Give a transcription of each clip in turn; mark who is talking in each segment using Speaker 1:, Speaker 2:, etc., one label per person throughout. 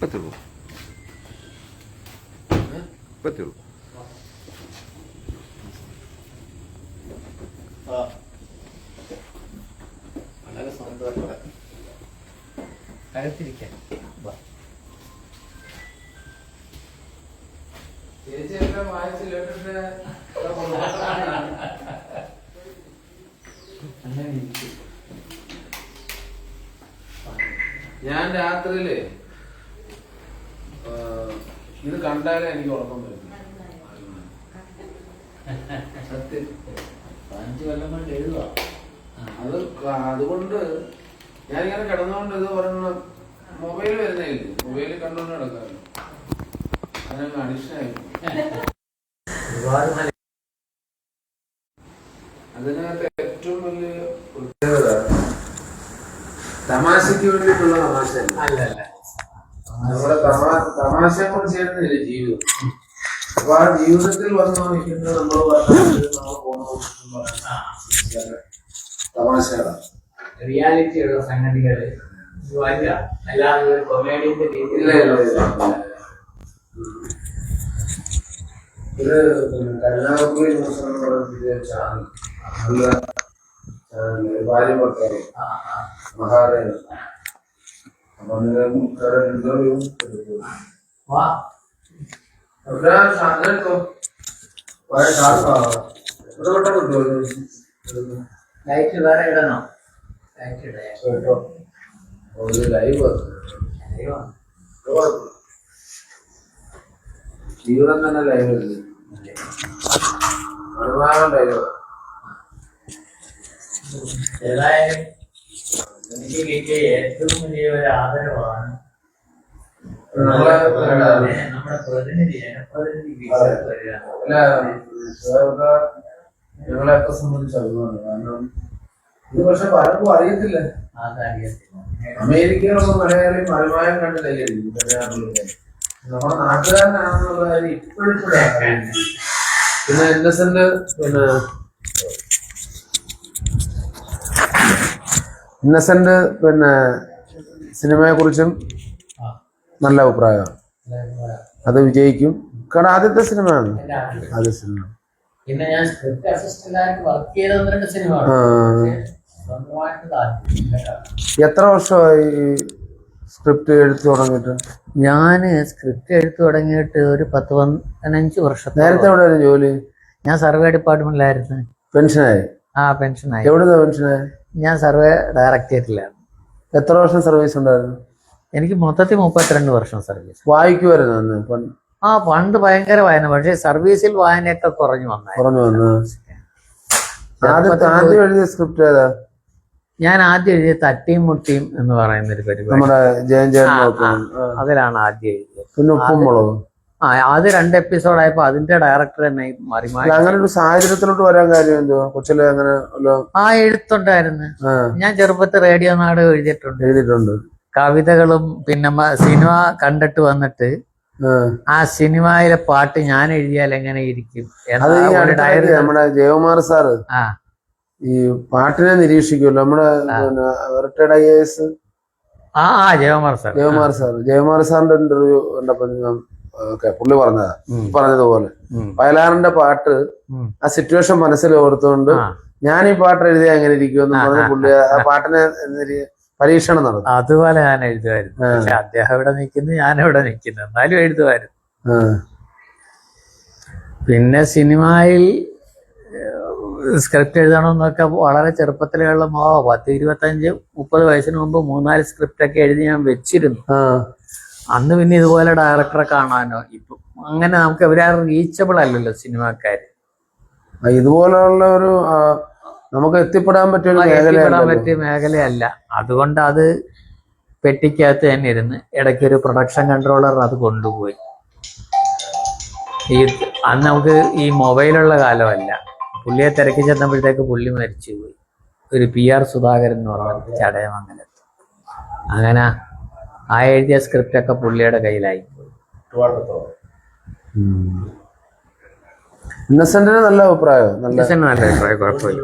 Speaker 1: പറ്റുള്ളൂ പറ്റുള്ളൂ
Speaker 2: വളരെ സന്തോഷം
Speaker 3: കഴുത്തിരിക്കാൻ
Speaker 4: ചേച്ചി എല്ലാം വായിച്ച് കേട്ടിട്ട്
Speaker 3: അങ്ങനെ ഇരിക്കും
Speaker 4: ഞാൻ രാത്രിയിൽ ഇത് കണ്ടാലേ എനിക്ക് ഉറക്കം വരും. സത്യം.
Speaker 3: പതിനഞ്ച് കൊല്ലം കൊണ്ട് എഴുതുക
Speaker 4: അത് അതുകൊണ്ട് ഞാനിങ്ങനെ കിടന്നുകൊണ്ട് ഇത് ഒരെണ്ണം മൊബൈൽ വരുന്നേ മൊബൈലിൽ കണ്ടുകൊണ്ട് കിടക്കാറുണ്ട്. അതിനങ്ങ്
Speaker 3: നല്ല
Speaker 4: അതിനകത്ത് ഏറ്റവും വലിയ പ്രത്യേകത തമാശയ്ക്ക് വേണ്ടിയിട്ടുള്ള തമാശ
Speaker 3: അല്ല. അല്ല
Speaker 4: നമ്മുടെ തമാശ കൊണ്ട് ചേരുന്നില്ല ജീവിതം? അപ്പൊ ആ ജീവിതത്തിൽ വന്നു നിൽക്കുന്നത് നമ്മൾ നമ്മൾ പോകുന്ന തമാശകളാണ്.
Speaker 3: റിയാലിറ്റിയുള്ള സംഗതികൾ അല്ലാതെ ഒരു കൊമേഡിയന്റെ
Speaker 4: ഇല്ല ഇത് പറയുന്ന ചാനൽ നല്ല ചാനൽ ഭാര്യ ഭർത്താവ്.
Speaker 3: ആ, ആ.
Speaker 4: മഹാദേവൻ. അപ്പൊ അതിന് ഇന്റർവ്യൂ എവിടെ സാധനം ഇവിടെ കിട്ടുമോ
Speaker 3: ലൈറ്റ് വേറെ ഇടണോ? ലൈറ്റ് ഇടയാ
Speaker 4: ഒരു ലൈവ് ജീവിതം തന്നെ ലൈവ് അല്ലേ അനുമാനം ലൈവ്
Speaker 3: ഏതായാലും എനിക്ക് കിട്ടിയ ഏറ്റവും വലിയ ഒരു ആദരവാണ്
Speaker 4: നമ്മളെ
Speaker 3: നമ്മുടെ പ്രതിനിധി ജനപ്രതിനിധി
Speaker 4: ഞങ്ങളെയൊക്കെ സംബന്ധിച്ച് അഭിമാനം. കാരണം ഇത് പക്ഷെ പലർക്കും അറിയത്തില്ല. അമേരിക്കയിലൊക്കെ മലയാളി മലമായം കണ്ടില്ലേ നമ്മുടെ നാട്ടുകാരനാണെന്നുള്ള കാര്യം ഇപ്പോഴിപ്പോഴാണ് പിന്നെ ഇന്നസെന്റ് പിന്നെ ഇന്നസെന്റ് പിന്നെ സിനിമയെ കുറിച്ചും നല്ല അഭിപ്രായമാണ് അത് വിജയിക്കും. കാരണം ആദ്യത്തെ സിനിമയാണ്. ആദ്യ സിനിമ.
Speaker 3: പിന്നെ ഞാൻ സ്ക്രിപ്റ്റ് അസിസ്റ്റന്റായിട്ട് വർക്ക് ചെയ്ത ഒന്ന് രണ്ട് സിനിമ
Speaker 4: ആ.
Speaker 3: സ്വന്തമായിട്ട്
Speaker 4: എത്ര വർഷമായി ഈ സ്ക്രിപ്റ്റ് എഴുത്തു തുടങ്ങിയിട്ട്?
Speaker 3: ഞാൻ സ്ക്രിപ്റ്റ് എഴുത്തു തുടങ്ങിയിട്ട് ഒരു പത്ത് പതിനഞ്ച് വർഷം
Speaker 4: നേരത്തെ എവിടെ ജോലി?
Speaker 3: ഞാൻ സർവേ ഡിപ്പാർട്ട്മെന്റിലായിരുന്നു.
Speaker 4: പെൻഷനായി?
Speaker 3: ആ പെൻഷനായി.
Speaker 4: എവിടുന്ന പെൻഷനായി?
Speaker 3: ഞാൻ സർവേ ഡയറക്ടറേറ്റിലാണ്
Speaker 4: എത്ര വർഷം സർവീസ് ഉണ്ടായിരുന്നു?
Speaker 3: എനിക്ക് മൊത്തത്തിൽ മുപ്പത്തിരണ്ട് വർഷം സർവീസ്
Speaker 4: വായിക്കുമായിരുന്നു
Speaker 3: ആ പണ്ട് ഭയങ്കര വായന പക്ഷേ സർവീസിൽ വായനയൊക്കെ കുറഞ്ഞു വന്നു
Speaker 4: കുറഞ്ഞു വന്ന്. ആദ്യം എഴുതിയ സ്ക്രിപ്റ്റ് ഏതാ?
Speaker 3: ഞാൻ ആദ്യം എഴുതിയ തട്ടിയും മുട്ടിയും എന്ന് പറയുന്ന ഒരു പരിപാടി. അതിലാണ് ആദ്യം എഴുതിയത്.
Speaker 4: പിന്നെ ഉപ്പും മുളകും.
Speaker 3: ആ ആദ്യ രണ്ട് എപ്പിസോഡായപ്പോ അതിന്റെ ഡയറക്ടർ തന്നെ മാറി മാറി
Speaker 4: അങ്ങനെ ഒരു സാഹചര്യത്തിലോട്ട് വരാൻ കാര്യം എന്തോ കൊച്ചിലെ അങ്ങനെ
Speaker 3: ആ എഴുത്തുണ്ടായിരുന്നു. ഞാൻ ചെറുപ്പത്തിൽ റേഡിയോ നാട് എഴുതിയിട്ടുണ്ട്.
Speaker 4: എഴുതിയിട്ടുണ്ട്.
Speaker 3: കവിതകളും പിന്നെ സിനിമ കണ്ടിട്ട് വന്നിട്ട്
Speaker 4: ആ.
Speaker 3: സിനിമയിലെ പാട്ട് ഞാൻ എഴുതിയാൽ എങ്ങനെ ഇരിക്കും
Speaker 4: നമ്മുടെ ജയകുമാർ സാറ് ഈ പാട്ടിനെ നിരീക്ഷിക്കുമല്ലോ. നമ്മുടെ റിട്ടയർഡ് ഐ എസ്
Speaker 3: ആ ജയകുമാർ സാർ
Speaker 4: ജയകുമാർ സാർ ജയകുമാർ സാറിന്റെ ഇന്റർവ്യൂ കണ്ടപ്പോ പുള്ളി പറഞ്ഞതാ. പറഞ്ഞതുപോലെ. വയലാറിന്റെ പാട്ട് ആ സിറ്റുവേഷൻ മനസ്സിൽ ഓർത്തുകൊണ്ട് ഞാൻ ഈ പാട്ട് എഴുതിയാ എങ്ങനെ ഇരിക്കുമെന്ന് പറഞ്ഞ പുള്ളി ആ പാട്ടിനെ പരീക്ഷണം നടന്നു
Speaker 3: അതുപോലെ ഞാൻ എഴുതുമായിരുന്നു. പക്ഷെ അദ്ദേഹം ഇവിടെ നിൽക്കുന്നു ഞാൻ ഇവിടെ നിൽക്കുന്നു. എന്നാലും എഴുതുമായിരുന്നു. പിന്നെ സിനിമയിൽ സ്ക്രിപ്റ്റ് എഴുതണമെന്നൊക്കെ വളരെ ചെറുപ്പത്തിലുള്ള മോ പത്ത് ഇരുപത്തഞ്ച് മുപ്പത് വയസ്സിന് മുമ്പ് മൂന്നാൽ സ്ക്രിപ്റ്റ് ഒക്കെ എഴുതി ഞാൻ വെച്ചിരുന്നു. അന്ന് പിന്നെ ഇതുപോലെ ഡയറക്ടറെ കാണാനോ? ഇപ്പം അങ്ങനെ നമുക്ക് എവരാരും റീച്ചബിൾ അല്ലല്ലോ സിനിമാക്കാർ
Speaker 4: ആ, ഇതുപോലുള്ള ഒരു നമുക്ക് എത്തിപ്പെടാൻ പറ്റിയ
Speaker 3: എത്തിപ്പെടാൻ പറ്റിയ മേഖലയല്ല. അതുകൊണ്ട് അത് പെട്ടിക്കകത്ത് തന്നെ ഇരുന്ന് ഇടയ്ക്ക് ഒരു പ്രൊഡക്ഷൻ കൺട്രോളർ അത് കൊണ്ടുപോയി. ഈ അന്ന് നമുക്ക് ഈ മൊബൈലുള്ള കാലമല്ല. പുള്ളിയെ തിരക്കി ചെന്നപ്പോഴത്തേക്ക് പുള്ളി മരിച്ചു പോയി ഒരു പി ആർ സുധാകരൻ എന്ന് പറഞ്ഞ ചടയമംഗലത്ത്. അങ്ങനെ ആ എഴുതിയ സ്ക്രിപ്റ്റൊക്കെ പുള്ളിയുടെ കയ്യിലായി പോയി.
Speaker 4: ഇന്നസെന്റിന് നല്ല അഭിപ്രായം. നല്ല
Speaker 3: അഭിപ്രായം കുഴപ്പമില്ല.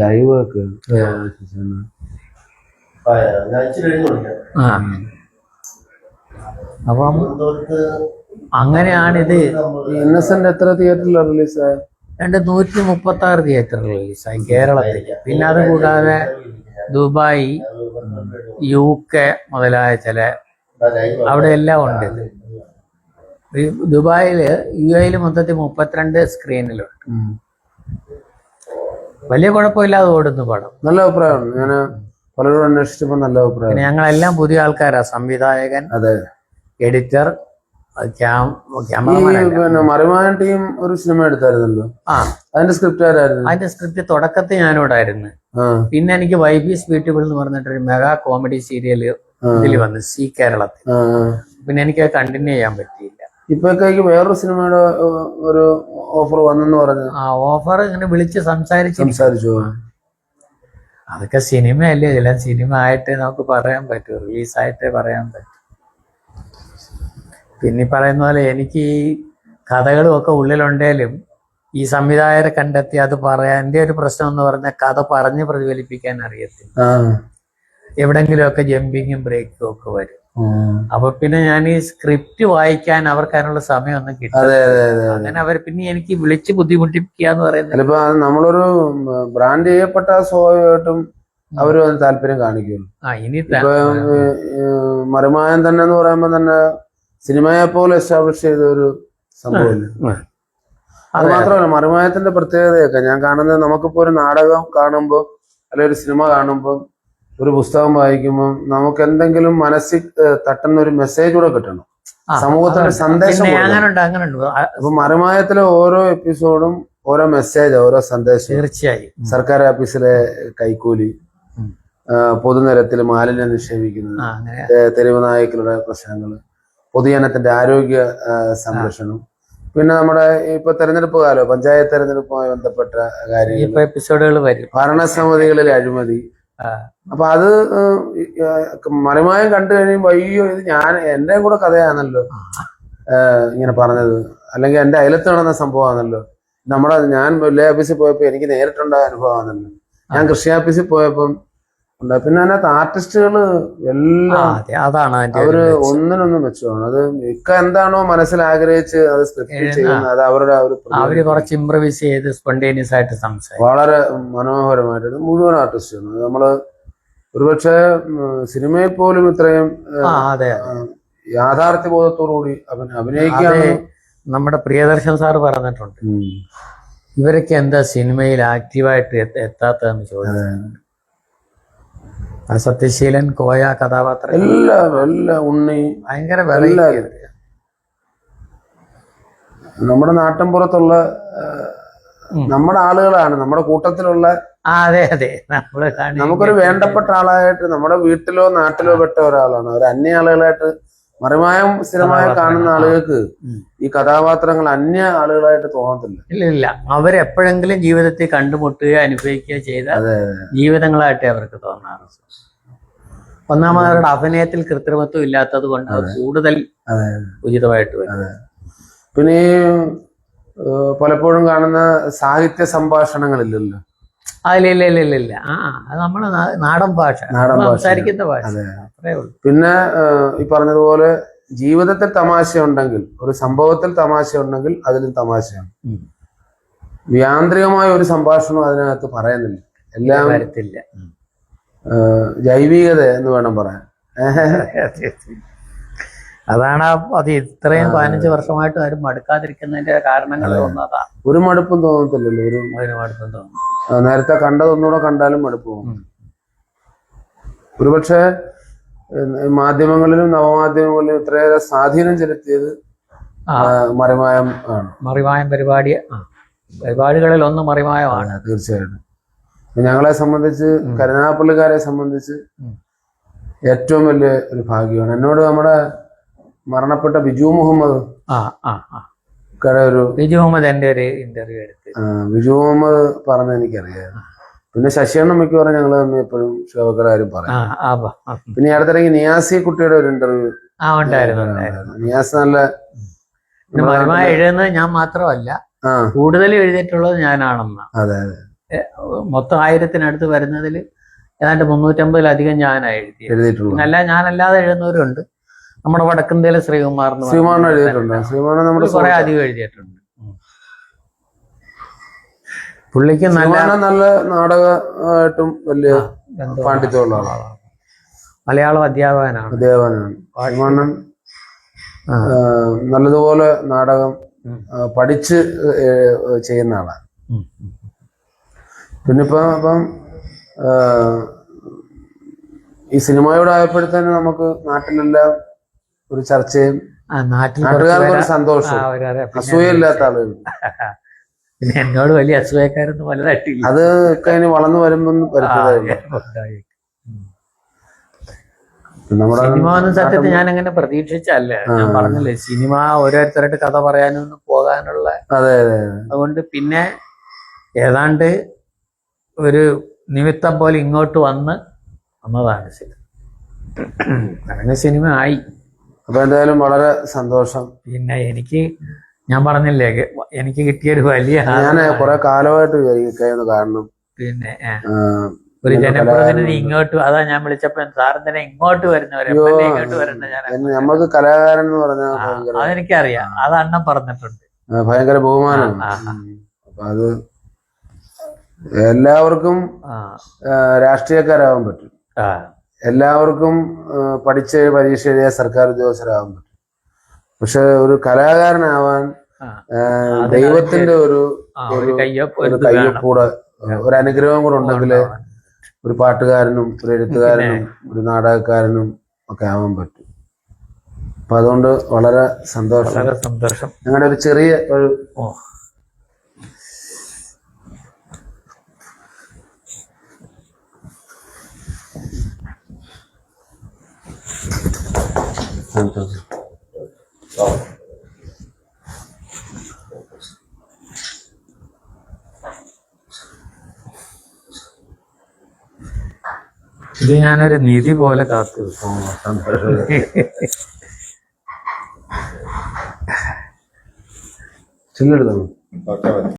Speaker 4: ലൈവ് ഒക്കെ.
Speaker 3: അപ്പം അങ്ങനെയാണിത്.
Speaker 4: ഇന്നസെന്റ് എത്ര തിയേറ്ററിലാണ് റിലീസ്
Speaker 3: രണ്ട് നൂറ്റി മുപ്പത്തി ആറ് തിയേറ്റർ റിലീസായി കേരളത്തിൽ പിന്നെ അത് കൂടാതെ ദുബായ് യു കെ മുതലായ ചില അവിടെ എല്ലാം ഉണ്ട്. ഇത്. ദുബായിൽ യു എയിൽ മൊത്തത്തിൽ മുപ്പത്തിരണ്ട് സ്ക്രീനിലുണ്ട് വലിയ കുഴപ്പമില്ലാതെ ഓടുന്നു പടം.
Speaker 4: നല്ല അഭിപ്രായമാണ്. ഞാൻ പലരോടും അന്വേഷിച്ചപ്പോ നല്ല അഭിപ്രായം
Speaker 3: ഞങ്ങളെല്ലാം പുതിയ ആൾക്കാരാ. സംവിധായകൻ
Speaker 4: അതെ.
Speaker 3: എഡിറ്റർ
Speaker 4: പിന്നെ മറിമാൻ ടീം ഒരു സിനിമ എടുത്തായിരുന്നല്ലോ.
Speaker 3: ആ.
Speaker 4: അതിന്റെ സ്ക്രിപ്റ്റ് ആരായിരുന്നു?
Speaker 3: അതിന്റെ സ്ക്രിപ്റ്റ് തുടക്കത്തിൽ ഞാനിവിടായിരുന്നു പിന്നെ എനിക്ക് വൈബീസ് ബ്യൂട്ടിഫുൾ എന്ന് പറഞ്ഞിട്ടൊരു മെഗാ കോമഡി സീരിയൽ ഇതിൽ വന്നു സി കേരളത്തിൽ. പിന്നെ എനിക്ക് കണ്ടിന്യൂ ചെയ്യാൻ പറ്റിയില്ല.
Speaker 4: ഇപ്പോഴത്തേക്ക് വേറൊരു സിനിമയുടെ ഒരു ഓഫർ വന്നെന്ന് പറഞ്ഞു.
Speaker 3: ആ ഓഫർ ഇങ്ങനെ വിളിച്ച് സംസാരിച്ചു?
Speaker 4: സംസാരിച്ചു
Speaker 3: അതൊക്കെ സിനിമയല്ലേ ഇതെല്ലാം സിനിമ ആയിട്ട് നമുക്ക് പറയാൻ പറ്റൂ റിലീസായിട്ടേ പറയാൻ പറ്റൂ. പിന്നെ പറയുന്ന പോലെ എനിക്ക് ഈ കഥകളും ഒക്കെ ഉള്ളിലുണ്ടേലും ഈ സംവിധായകരെ കണ്ടെത്തി അത് പറയാൻ എന്റെ ഒരു പ്രശ്നം എന്ന് പറഞ്ഞാൽ കഥ പറഞ്ഞ് പ്രതിഫലിപ്പിക്കാൻ അറിയത്തില്ല. എവിടെങ്കിലുമൊക്കെ ജമ്പിങ്ങും ബ്രേക്കും ഒക്കെ വരും. അപ്പൊ പിന്നെ ഞാൻ ഈ സ്ക്രിപ്റ്റ് വായിക്കാൻ അവർക്ക് അതിനുള്ള സമയമൊന്നും കിട്ടും അങ്ങനെ അവർ പിന്നെ എനിക്ക് വിളിച്ച് ബുദ്ധിമുട്ടിപ്പിക്കുക എന്ന് പറയുന്നത്
Speaker 4: ചിലപ്പോ നമ്മളൊരു ബ്രാൻഡ് ചെയ്യപ്പെട്ട സ്വാഭാവികമായിട്ടും അവർ താല്പര്യം കാണിക്കുള്ളൂ മറിമായൻ തന്നെ എന്ന് പറയുമ്പോ തന്നെ സിനിമയെ പോലെ എസ്റ്റാബ്ലിഷ് ചെയ്ത ഒരു സംഭവമില്ല അത് മാത്രമല്ല മറിമായത്തിന്റെ പ്രത്യേകതയൊക്കെ ഞാൻ കാണുന്നത് നമുക്കിപ്പോ ഒരു നാടകം കാണുമ്പോൾ അല്ലെ ഒരു സിനിമ കാണുമ്പോൾ ഒരു പുസ്തകം വായിക്കുമ്പോൾ നമുക്ക് എന്തെങ്കിലും മനസ്സിൽ തട്ടുന്ന ഒരു മെസ്സേജ് കൂടെ കിട്ടണം.
Speaker 3: സമൂഹത്തിന്റെ
Speaker 4: സമൂഹത്തിന് സന്ദേശം അപ്പൊ മറിമായത്തിലെ ഓരോ എപ്പിസോഡും ഓരോ മെസ്സേജ് ഓരോ സന്ദേശം.
Speaker 3: തീർച്ചയായും.
Speaker 4: സർക്കാർ ഓഫീസിലെ കൈക്കൂലി. പൊതുനിരത്തിൽ മാലിന്യം നിക്ഷേപിക്കുന്നത് തെരുവ് നായ്ക്കളുടെ പ്രശ്നങ്ങൾ പൊതുജനത്തിന്റെ ആരോഗ്യ സംരക്ഷണം. പിന്നെ നമ്മുടെ ഇപ്പൊ തെരഞ്ഞെടുപ്പ് കാലം പഞ്ചായത്ത് തെരഞ്ഞെടുപ്പുമായി ബന്ധപ്പെട്ട കാര്യങ്ങൾ
Speaker 3: എപ്പിസോഡുകൾ വരും.
Speaker 4: ഭരണസമിതികളിലെ അഴിമതി. അപ്പൊ അത് ഏഹ്, മറിമായം കണ്ടു കഴിയുമ്പോ അയ്യോ ഇത് ഞാൻ എന്റെ കൂടെ കഥയാണല്ലോ. ഇങ്ങനെ പറഞ്ഞത്. അല്ലെങ്കിൽ എന്റെ അയലത്ത് നടന്ന സംഭവമാണല്ലോ. നമ്മുടെ ഞാൻ ലേ ഓഫീസിൽ പോയപ്പോ എനിക്ക് നേരിട്ടുണ്ടായ അനുഭവമാണല്ലോ. ഞാൻ കൃഷി ഓഫീസിൽ പോയപ്പം ഉണ്ടായി. പിന്നെ അതിനകത്ത് ആർട്ടിസ്റ്റുകൾ എല്ലാം
Speaker 3: അതെ അതാണ് അവർ അവർ
Speaker 4: ഒന്നിനൊന്നും മെച്ചമാണ് അത് മിക്ക എന്താണോ മനസ്സിൽ ആഗ്രഹിച്ച് അത് ചെയ്യുന്നത് അത് അവരുടെ ഒരു
Speaker 3: അവർ കുറച്ച് ഇംപ്രവൈസ് ചെയ്ത് സ്പോണ്ടേനിയസ് ആയിട്ട് സംസാരിക്കും.
Speaker 4: വളരെ മനോഹരമായിട്ട് മുഴുവൻ ആർട്ടിസ്റ്റാണ് നമ്മൾ ഒരുപക്ഷെ സിനിമയിൽ പോലും ഇത്രയും യാഥാർത്ഥ്യ
Speaker 3: ബോധത്തോടുകൂടി അതെ
Speaker 4: ആ, യാഥാർത്ഥ്യബോധത്തോടുകൂടി അഭിന- അഭിനയിക്കാൻ
Speaker 3: നമ്മുടെ പ്രിയദർശൻ സാറ് പറഞ്ഞിട്ടുണ്ട്. ഇവരൊക്കെ എന്താ സിനിമയിൽ ആക്റ്റീവായിട്ട് എത്ത- എത്താത്തതെന്ന് ചോദിച്ചു. സത്യശീലൻ കോയ കഥാപാത്രം
Speaker 4: എല്ലാം എല്ലാം ഉണ്ണി
Speaker 3: ഭയങ്കര.
Speaker 4: നമ്മുടെ നാട്ടിൻ പുറത്തുള്ള നമ്മുടെ ആളുകളാണ് നമ്മുടെ കൂട്ടത്തിലുള്ള
Speaker 3: അതെ അതെ. നമ്മൾ
Speaker 4: നമുക്കൊരു വേണ്ടപ്പെട്ട ആളായിട്ട് നമ്മുടെ വീട്ടിലോ നാട്ടിലോ പെട്ട ഒരാളാണ്. ഒരു അന്യ ആളുകളായിട്ട് മറിമായം സ്ഥിരമായി കാണുന്ന ആളുകൾക്ക് ഈ കഥാപാത്രങ്ങൾ അന്യ ആളുകളായിട്ട് തോന്നത്തില്ല.
Speaker 3: ഇല്ല ഇല്ല. അവരെപ്പോഴെങ്കിലും ജീവിതത്തിൽ കണ്ടുമുട്ടുകയോ അനുഭവിക്കുകയോ ചെയ്ത ജീവിതങ്ങളായിട്ടേ അവർക്ക് തോന്നാറ് ഒന്നാമത് അവരുടെ അഭിനയത്തിൽ കൃത്രിമത്വം ഇല്ലാത്തത് കൊണ്ട് കൂടുതൽ ഉചിതമായിട്ട് വരും.
Speaker 4: പിന്നെ പലപ്പോഴും കാണുന്ന സാഹിത്യ സംഭാഷണങ്ങളില്ലല്ലോ.
Speaker 3: ഇല്ല ഇല്ല ഇല്ല ഇല്ല. ആ അത് നാടൻ ഭാഷ.
Speaker 4: നാടൻ ഭാഷ.
Speaker 3: സംസാരിക്കുന്ന ഭാഷ.
Speaker 4: അതെ.
Speaker 3: അത്രേ ഉള്ളൂ.
Speaker 4: പിന്നെ ഏഹ്, ഈ പറഞ്ഞതുപോലെ ജീവിതത്തിൽ തമാശ ഉണ്ടെങ്കിൽ ഒരു സംഭവത്തിൽ തമാശ ഉണ്ടെങ്കിൽ അതിലും തമാശയാണ്.
Speaker 3: ഉം.
Speaker 4: യാന്ത്രികമായ ഒരു സംഭാഷണം അതിനകത്ത് പറയുന്നില്ല. എല്ലാം
Speaker 3: വരത്തില്ല. ഉം.
Speaker 4: ഏഹ്, ജൈവികത എന്ന് വേണം പറയാൻ.
Speaker 3: അതാണ് ആ അത് ഇത്രയും പതിനഞ്ച് വർഷമായിട്ട് ആരും മടുക്കാതിരിക്കുന്നതിന്റെ കാരണങ്ങളിൽ ഒന്നതാ
Speaker 4: ഒരു മടുപ്പും തോന്നത്തില്ലല്ലോ ഒരു
Speaker 3: മടുപ്പം തോന്നുന്നു
Speaker 4: നേരത്തെ കണ്ടതൊന്നുകൂടെ കണ്ടാലും മടുപ്പ്. പോകും ഒരുപക്ഷെ മാധ്യമങ്ങളിലും നവമാധ്യമങ്ങളിലും ഇത്രയേറെ സ്വാധീനം ചെലുത്തിയത് മറിമായം ആണ്.
Speaker 3: മറിമായം പരിപാടി പരിപാടികളിൽ ഒന്ന് മറിമായമാണ്.
Speaker 4: തീർച്ചയായിട്ടും. ഞങ്ങളെ സംബന്ധിച്ച് കരുനാഗപ്പള്ളിക്കാരെ സംബന്ധിച്ച് ഏറ്റവും വലിയ ഒരു ഭാഗ്യമാണ്. എന്നോട് നമ്മുടെ മരണപ്പെട്ട ബിജു മുഹമ്മദ്
Speaker 3: ആ ആ.
Speaker 4: ഒരു
Speaker 3: ബിജു മുഹമ്മദ് എന്റെ ഒരു ഇന്റർവ്യൂ എടുത്ത്.
Speaker 4: ബിജു മുഹമ്മദ് പറഞ്ഞ എനിക്കറിയാം. പിന്നെ ശശിയണ്ണ മിക്കവാറും ഞങ്ങൾ തമ്മിൽ എപ്പോഴും ശോഭക്കടാരും പറയും. പിന്നെ അടുത്തിറങ്ങി നിയാസി കുട്ടിയുടെ ഒരു ഇന്റർവ്യൂ
Speaker 3: ആ ഉണ്ടായിരുന്നു
Speaker 4: നിയാസ് നല്ല
Speaker 3: എഴുതുന്നത് ഞാൻ മാത്രമല്ല കൂടുതൽ എഴുതിയിട്ടുള്ളത് ഞാനാണെന്ന.
Speaker 4: അതെ അതെ.
Speaker 3: മൊത്തം ആയിരത്തിനടുത്ത് വരുന്നതിൽ ഏതാണ്ട് മുന്നൂറ്റമ്പതിലധികം ഞാനാണ് എഴുതി
Speaker 4: എഴുതിയിട്ടുള്ളൂ.
Speaker 3: അല്ല ഞാനല്ലാതെ എഴുതുന്നവരുണ്ട്. നമ്മുടെ വടക്കന്തേലെ ശ്രീകുമാർ
Speaker 4: ശ്രീമാൻ എഴുതിയിട്ടുണ്ട്. ശ്രീമാൻ നമ്മുടെ
Speaker 3: കുറെ അധികം എഴുതിയിട്ടുണ്ട്. പുള്ളിക്ക് നല്ല
Speaker 4: നല്ല നാടകമായിട്ടും വലിയ. പാണ്ഡിത്യമുള്ള ആളാണ്.
Speaker 3: മലയാളം അധ്യാപകനാണ്.
Speaker 4: അധ്യാപകനാണ്.
Speaker 3: ആ,
Speaker 4: നല്ലതുപോലെ നാടകം പഠിച്ച് ചെയ്യുന്ന ആളാണ്. പിന്നെ ഇപ്പം ഇപ്പം ഈ സിനിമയോട് ആയപ്പോഴത്തേന് നമുക്ക് നാട്ടിലെല്ലാം ഒരു ചർച്ചയും
Speaker 3: നാട്ടിൽ
Speaker 4: ഒരു സന്തോഷം. അസൂയയില്ലാത്ത ആളുകൾ.
Speaker 3: എന്നോട് വലിയ അസൂയക്കാരൊന്നും വലുതായിട്ടില്ല.
Speaker 4: അത് കഴിഞ്ഞ് വളർന്നു വരുമ്പം
Speaker 3: ആ,
Speaker 4: ഉള്ളൂ.
Speaker 3: ഉണ്ടായി.
Speaker 4: നമ്മുടെ
Speaker 3: സിനിമ ഒന്നും സത്യത്തിൽ ഞാൻ അങ്ങനെ പ്രതീക്ഷിച്ചല്ല ഞാൻ പറഞ്ഞില്ലേ സിനിമ ഓരോരുത്തരായിട്ട് കഥ പറയാനൊന്നും പോകാനുള്ള
Speaker 4: അതെ അതെ.
Speaker 3: അതുകൊണ്ട് പിന്നെ ഏതാണ്ട് ഒരു നിമിത്തം പോലെ ഇങ്ങോട്ട് വന്ന് വന്നതാണ് സിനിമ. അങ്ങനെ സിനിമ ആയി.
Speaker 4: അപ്പൊ എന്തായാലും വളരെ സന്തോഷം.
Speaker 3: പിന്നെ എനിക്ക് ഞാൻ പറഞ്ഞില്ലേ എനിക്ക് കിട്ടിയൊരു വലിയ
Speaker 4: ഞാൻ. കുറെ കാലമായിട്ട് വിചാരിക്കുന്നു കാരണം
Speaker 3: പിന്നെ ഒരു ജനപ്രതിനിധി ഇങ്ങോട്ട് അതാ ഞാൻ വിളിച്ചപ്പോ തന്നെ ഇങ്ങോട്ട് വരുന്നവരെ ഇങ്ങോട്ട് ഞാൻ
Speaker 4: നമ്മൾക്ക് കലാകാരൻ എന്ന് പറഞ്ഞാൽ
Speaker 3: അതെനിക്കറിയാം. അത് അണ്ണൻ പറഞ്ഞിട്ടുണ്ട്.
Speaker 4: ഭയങ്കര ബഹുമാനം. അപ്പൊ അത് എല്ലാവർക്കും രാഷ്ട്രീയക്കാരാവാൻ പറ്റും.
Speaker 3: ആ.
Speaker 4: എല്ലാവർക്കും പഠിച്ച് പരീക്ഷ എഴുതിയ സർക്കാർ ഉദ്യോഗസ്ഥരാകാൻ പറ്റും. പക്ഷെ ഒരു കലാകാരനാവാൻ ദൈവത്തിന്റെ ഒരു
Speaker 3: ഒരു.
Speaker 4: കയ്യൊപ്പൂടെ ഒരു അനുഗ്രഹം കൂടെ ഉണ്ടെങ്കിൽ ഒരു പാട്ടുകാരനും ഒരു എഴുത്തുകാരനും ഒരു നാടകക്കാരനും ഒക്കെ ആവാൻ പറ്റും. അപ്പൊ അതുകൊണ്ട് വളരെ സന്തോഷം.
Speaker 3: വളരെ സന്തോഷം.
Speaker 4: ഞങ്ങളുടെ ഒരു ചെറിയ ഒരു
Speaker 3: ഇത് ഞാനൊരു നിധി പോലെ കാത്തു
Speaker 4: ചില്ലെടുത്തോ